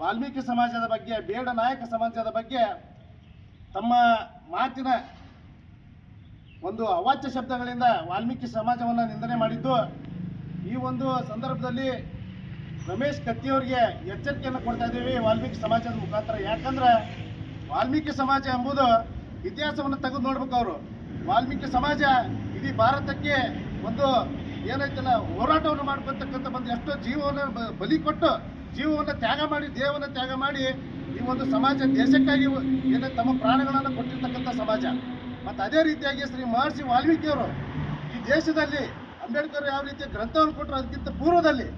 ವಾಲ್ಮೀಕಿ ಸಮಾಜದ ಬಗ್ಗೆ, ಬೇಡ ನಾಯಕ ಸಮಾಜದ ಬಗ್ಗೆ ತಮ್ಮ ಮಾತಿನ ಒಂದು ಅವಾಚ್ಯ ಶಬ್ದಗಳಿಂದ ವಾಲ್ಮೀಕಿ ಸಮಾಜವನ್ನು ನಿಂದನೆ ಮಾಡಿದ್ದು. ಈ ಒಂದು ಸಂದರ್ಭದಲ್ಲಿ ರಮೇಶ್ ಕತ್ತಿಯವರಿಗೆ ಎಚ್ಚರಿಕೆಯನ್ನು ಕೊಡ್ತಾ ಇದ್ದೀವಿ ವಾಲ್ಮೀಕಿ ಸಮಾಜದ ಮುಖಾಂತರ. ಯಾಕಂದ್ರೆ ವಾಲ್ಮೀಕಿ ಸಮಾಜ ಎಂಬುದು ಇತಿಹಾಸವನ್ನು ತೆಗೆದು ನೋಡ್ಬೇಕು ಅವರು. ವಾಲ್ಮೀಕಿ ಸಮಾಜ ಇಡೀ ಭಾರತಕ್ಕೆ ಒಂದು ಏನೈತಲ್ಲ ಹೋರಾಟವನ್ನು ಮಾಡ್ಕೊತಕ್ಕಂಥ ಒಂದು ಎಷ್ಟೋ ಜೀವವನ್ನು ಬಲಿ ಕೊಟ್ಟು ಜೀವವನ್ನು ತ್ಯಾಗ ಮಾಡಿ, ದೇಹವನ್ನು ತ್ಯಾಗ ಮಾಡಿ ಈ ಒಂದು ಸಮಾಜ, ದೇಶಕ್ಕಾಗಿ ಏನೇ ತಮ್ಮ ಪ್ರಾಣಗಳನ್ನು ಕೊಟ್ಟಿರ್ತಕ್ಕಂಥ ಸಮಾಜ. ಮತ್ತು ಅದೇ ರೀತಿಯಾಗಿ ಶ್ರೀ ಮಹರ್ಷಿ ವಾಲ್ಮೀಕಿಯವರು ಈ ದೇಶದಲ್ಲಿ ಅಂಬೇಡ್ಕರ್ ಯಾವ ರೀತಿ ಗ್ರಂಥವನ್ನು ಕೊಟ್ಟರು, ಅದಕ್ಕಿಂತ ಪೂರ್ವದಲ್ಲಿ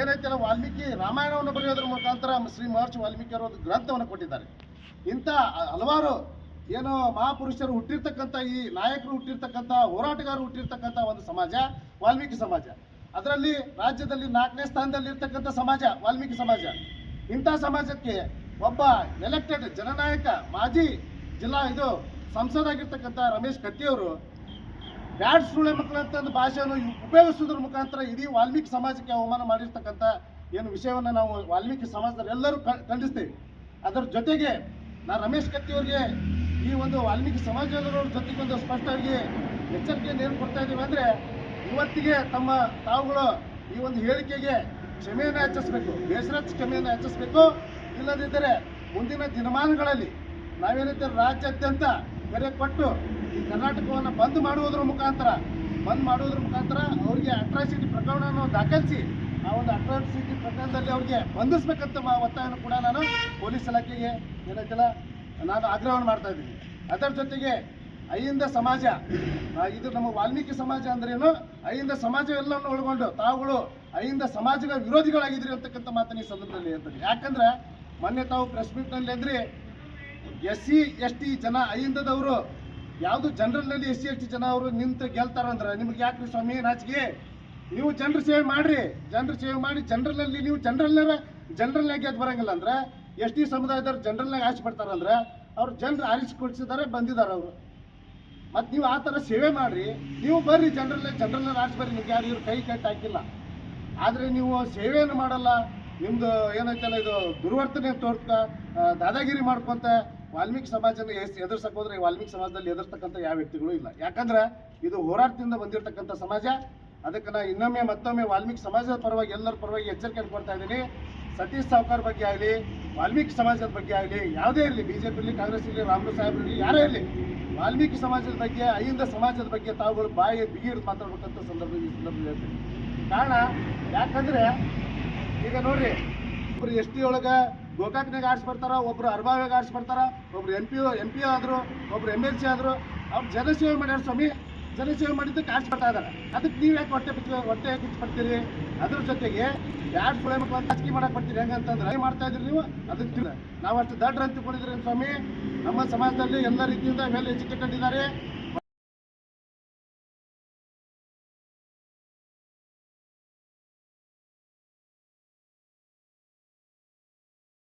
ಏನೈತಲ್ಲ ವಾಲ್ಮೀಕಿ ರಾಮಾಯಣವನ್ನು ಬರೆಯೋದ್ರ ಮುಖಾಂತರ ಶ್ರೀ ಮಹರ್ಷಿ ವಾಲ್ಮೀಕಿ ಅವರು ಒಂದು ಗ್ರಂಥವನ್ನು ಕೊಟ್ಟಿದ್ದಾರೆ. ಇಂಥ ಹಲವಾರು ಏನು ಮಹಾಪುರುಷರು ಹುಟ್ಟಿರ್ತಕ್ಕಂಥ ಈ ನಾಯಕರು ಹುಟ್ಟಿರ್ತಕ್ಕಂಥ, ಹೋರಾಟಗಾರರು ಹುಟ್ಟಿರ್ತಕ್ಕಂಥ ಒಂದು ಸಮಾಜ, ವಾಲ್ಮೀಕಿ ಸಮಾಜ. ಅದರಲ್ಲಿ ರಾಜ್ಯದಲ್ಲಿ ನಾಲ್ಕನೇ ಸ್ಥಾನದಲ್ಲಿ ಇರ್ತಕ್ಕಂಥ ಸಮಾಜ, ವಾಲ್ಮೀಕಿ ಸಮಾಜ. ಇಂಥ ಸಮಾಜಕ್ಕೆ ಒಬ್ಬ ಎಲೆಕ್ಟೆಡ್ ಜನನಾಯಕ ಮಾಜಿ ಜಿಲ್ಲಾ ಇದು ಸಂಸದಾಗಿರ್ತಕ್ಕಂಥ ರಮೇಶ್ ಕತ್ತಿಯವರು ಬ್ಯಾಡ್ ಸುಳ್ಳೆ ಮಕ್ಕಳಂತ ಭಾಷೆಯನ್ನು ಉಪಯೋಗಿಸೋದ್ರ ಮುಖಾಂತರ ಇಡೀ ವಾಲ್ಮೀಕಿ ಸಮಾಜಕ್ಕೆ ಅವಮಾನ ಮಾಡಿರ್ತಕ್ಕಂಥ ಏನು ವಿಷಯವನ್ನು ನಾವು ವಾಲ್ಮೀಕಿ ಸಮಾಜದಲ್ಲಿ ಎಲ್ಲರೂ ಖಂಡಿಸ್ತೀವಿ. ಅದರ ಜೊತೆಗೆ ನಾ ರಮೇಶ್ ಕತ್ತಿಯವರಿಗೆ ಈ ಒಂದು ವಾಲ್ಮೀಕಿ ಸಮಾಜದವರ ಜೊತೆಗೆ ಒಂದು ಸ್ಪಷ್ಟವಾಗಿ ಎಚ್ಚರಿಕೆಯನ್ನು ಏನು ಕೊಡ್ತಾ ಇದ್ದೀವಿ ಅಂದರೆ ಇವತ್ತಿಗೆ ತಮ್ಮ ತಾವುಗಳು ಈ ಒಂದು ಹೇಳಿಕೆಗೆ ಕ್ಷಮೆಯನ್ನು ಹೆಚ್ಚಿಸಬೇಕು ಬೇಸರ ಕ್ಷಮೆಯನ್ನು ಹೆಚ್ಚಿಸಬೇಕು. ಇಲ್ಲದಿದ್ದರೆ ಮುಂದಿನ ದಿನಮಾನಗಳಲ್ಲಿ ನಾವೇನಿದ್ದರೆ ರಾಜ್ಯಾದ್ಯಂತ ಕರೆ ಕೊಟ್ಟು ಈ ಕರ್ನಾಟಕವನ್ನು ಬಂದ್ ಮಾಡುವುದರ ಮುಖಾಂತರ, ಬಂದ್ ಮಾಡುವುದರ ಮುಖಾಂತರ ಅವರಿಗೆ ಅಟ್ರಾಸಿಟಿ ಪ್ರಕರಣವನ್ನು ದಾಖಲಿಸಿ, ಆ ಒಂದು ಅಟ್ರಾಸಿಟಿ ಪ್ರಕರಣದಲ್ಲಿ ಅವರಿಗೆ ಬಂಧಿಸಬೇಕಂತ ಒತ್ತಾಯವನ್ನು ಕೂಡ ನಾನು ಪೊಲೀಸ್ ಇಲಾಖೆಗೆ ಏನೈತಲ್ಲ ನಾನು ಆಗ್ರಹವನ್ನು ಮಾಡ್ತಾ ಇದ್ದೀನಿ. ಅದರ ಜೊತೆಗೆ ಅಹಿಂದ ಸಮಾಜ. ಇದು ನಮ್ಮ ವಾಲ್ಮೀಕಿ ಸಮಾಜ ಅಂದ್ರೇನು? ಅಹಿಂದ ಸಮಾಜ ಎಲ್ಲವನ್ನು ಒಳಗೊಂಡು ತಾವುಗಳು ಅಹಿಂದ ಸಮಾಜದ ವಿರೋಧಿಗಳಾಗಿದ್ರಿ ಅಂತಕ್ಕಂಥ ಮಾತನ್ನ ಈ ಸಂದರ್ಭದಲ್ಲಿ ಹೇಳ್ತಾರೆ. ಯಾಕಂದ್ರೆ ಮೊನ್ನೆ ತಾವು ಪ್ರೆಸ್ ಮೀಟ್ನಲ್ಲಿ ಅಂದ್ರೆ ಎಸ್ ಸಿ ಎಸ್ ಟಿ ಜನ ಅಹಿಂದದವರು, ಯಾವುದು ಜನರಲ್ನಲ್ಲಿ ಎಸ್ ಸಿ ಎಸ್ ಟಿ ಜನ ಅವರು ನಿಂತು ಗೆಲ್ತಾರಂದ್ರೆ ನಿಮ್ಗೆ ಯಾಕ್ರಿ ಸ್ವಾಮಿ ನಾಚಿಕೆ ನೀವು ಜನರ ಸೇವೆ ಮಾಡ್ರಿ, ಜನರ ಸೇವೆ ಮಾಡಿ ಜನರಲ್ನಲ್ಲಿ ನೀವು ಜನರಲ್ನಾರ ಜನರಲ್ನಾಗ ಗೆದ್ದು ಬರಂಗಿಲ್ಲ ಅಂದ್ರೆ ಎಸ್ ಟಿ ಸಮುದಾಯದವ್ರು ಜನರಲ್ನಾಗ ಆಸೆ ಪಡ್ತಾರಂದ್ರೆ ಅವ್ರು ಜನರು ಆರಿಸಿಕೊಡ್ಸಿದ್ದಾರೆ ಬಂದಿದ್ದಾರೆ ಅವರು. ಮತ್ತು ನೀವು ಆ ಥರ ಸೇವೆ ಮಾಡ್ರಿ. ನೀವು ಬರ್ರಿ ಜನರಲ್ಲೇ ಜನರಲ್ಲ ರಾಜ್ ಬರ್ರಿ. ನಿಮ್ಗೆ ಯಾರು ಇವ್ರು ಕೈ ಕಟ್ಟಿ ಹಾಕಿಲ್ಲ. ಆದರೆ ನೀವು ಸೇವೆಯನ್ನು ಮಾಡಲ್ಲ. ನಿಮ್ಮದು ಏನೈತಲ್ಲ ಇದು ದುರ್ವರ್ತನೆ ತೋರ್ತ ದಾದಾಗಿರಿ ಮಾಡ್ಕೊಂತ ವಾಲ್ಮೀಕಿ ಸಮಾಜನ ಎಸ್, ಎದುರ್ಸಕ್ ಹೋದ್ರೆ ಈ ವಾಲ್ಮೀಕಿ ಸಮಾಜದಲ್ಲಿ ಎದುರ್ತಕ್ಕಂಥ ಯಾವ ವ್ಯಕ್ತಿಗಳು ಇಲ್ಲ. ಯಾಕಂದ್ರೆ ಇದು ಹೋರಾಟದಿಂದ ಬಂದಿರತಕ್ಕಂಥ ಸಮಾಜ. ಅದಕ್ಕೆ ನಾ ಇನ್ನೊಮ್ಮೆ ಮತ್ತೊಮ್ಮೆ ವಾಲ್ಮೀಕಿ ಸಮಾಜದ ಪರವಾಗಿ ಎಲ್ಲರ ಪರವಾಗಿ ಎಚ್ಚರಿಕೆಯನ್ನು ಕೊಡ್ತಾ ಇದ್ದೀನಿ. ಸತೀಶ್ ಸಾವ್ಕಾರ್ ಬಗ್ಗೆ ಆಗಲಿ ವಾಲ್ಮೀಕಿ ಸಮಾಜದ ಬಗ್ಗೆ ಆಗಲಿ, ಯಾವುದೇ ಇರಲಿ ಬಿ ಜೆ ಪಿಲಿ ಕಾಂಗ್ರೆಸ್ ಇರಲಿ ರಾಮಲು ಸಾಹೇಬ್ ಇರಲಿ ಯಾರೇ ಇರಲಿ, ವಾಲ್ಮೀಕಿ ಸಮಾಜದ ಬಗ್ಗೆ, ಅಹಿಂದ ಸಮಾಜದ ಬಗ್ಗೆ ತಾವುಗಳು ಬಾಯಿ ಬಿಗಿದು ಮಾತಾಡ್ಬೇಕಂತ ಸಂದರ್ಭ ಈ ಸಂದರ್ಭದಲ್ಲಿ ಹೇಳ್ತೀನಿ. ಕಾರಣ, ಯಾಕಂದ್ರೆ, ಈಗ ನೋಡ್ರಿ, ಒಬ್ರು ಎಸ್ ಟಿ ಒಳಗೆ ಗೋಕಾಕ್ನಾಗ ಆರ್ಸ್ ಬರ್ತಾರ, ಒಬ್ರು ಅರ್ಬಾವ್ಯಾಗ ಆರ್ಸ್ ಬರ್ತಾರ, ಒಬ್ರು ಎಂ ಪಿ ಎಂ ಪಿ ಆದ್ರು, ಒಬ್ರು ಎಂ ಎಲ್ ಸಿ ಆದ್ರು, ಅವ್ರು ಜನಸೇವೆ ಮಾಡ್ಯಾರ ಸ್ವಾಮಿ. ಜನಸೇವೆ ಮಾಡಿದ್ದಕ್ಕೆ ಕಾಸ್ಟ್ ಬರ್ತಾ ಇದ್ದಾರೆ. ಅದಕ್ಕೆ ನೀವು ಯಾಕೆ ಹೊಟ್ಟೆ ಬಿಚ್ಚ, ಹೊಟ್ಟೆ ಕಿಚ್ಚು ಪಡ್ತೀರಿ ಅದ್ರ ಜೊತೆಗೆ ಎರಡು ಸುಳೆ ಮಕ್ಕಳು ಅಂತ ಮಾಡಕ್ಕೆ ಮಾಡಕ್ ಬರ್ತೀರಿ? ಹೆಂಗಂತಂದ್ರೆ ಮಾಡ್ತಾ ಇದ್ರಿ ನೀವು ಅದಕ್ಕೆ. ನಾವು ಅಷ್ಟು ದಡ್ರ ಅಂತ ತಿಳ್ಕೊಂಡಿದ್ರಿ ಸ್ವಾಮಿ? ನಮ್ಮ ಸಮಾಜದಲ್ಲಿ ಎಲ್ಲ ರೀತಿಯಿಂದ ವೆಲ್ ಎಜುಕೇಟೆಡ್ ಇದ್ದಾರೆ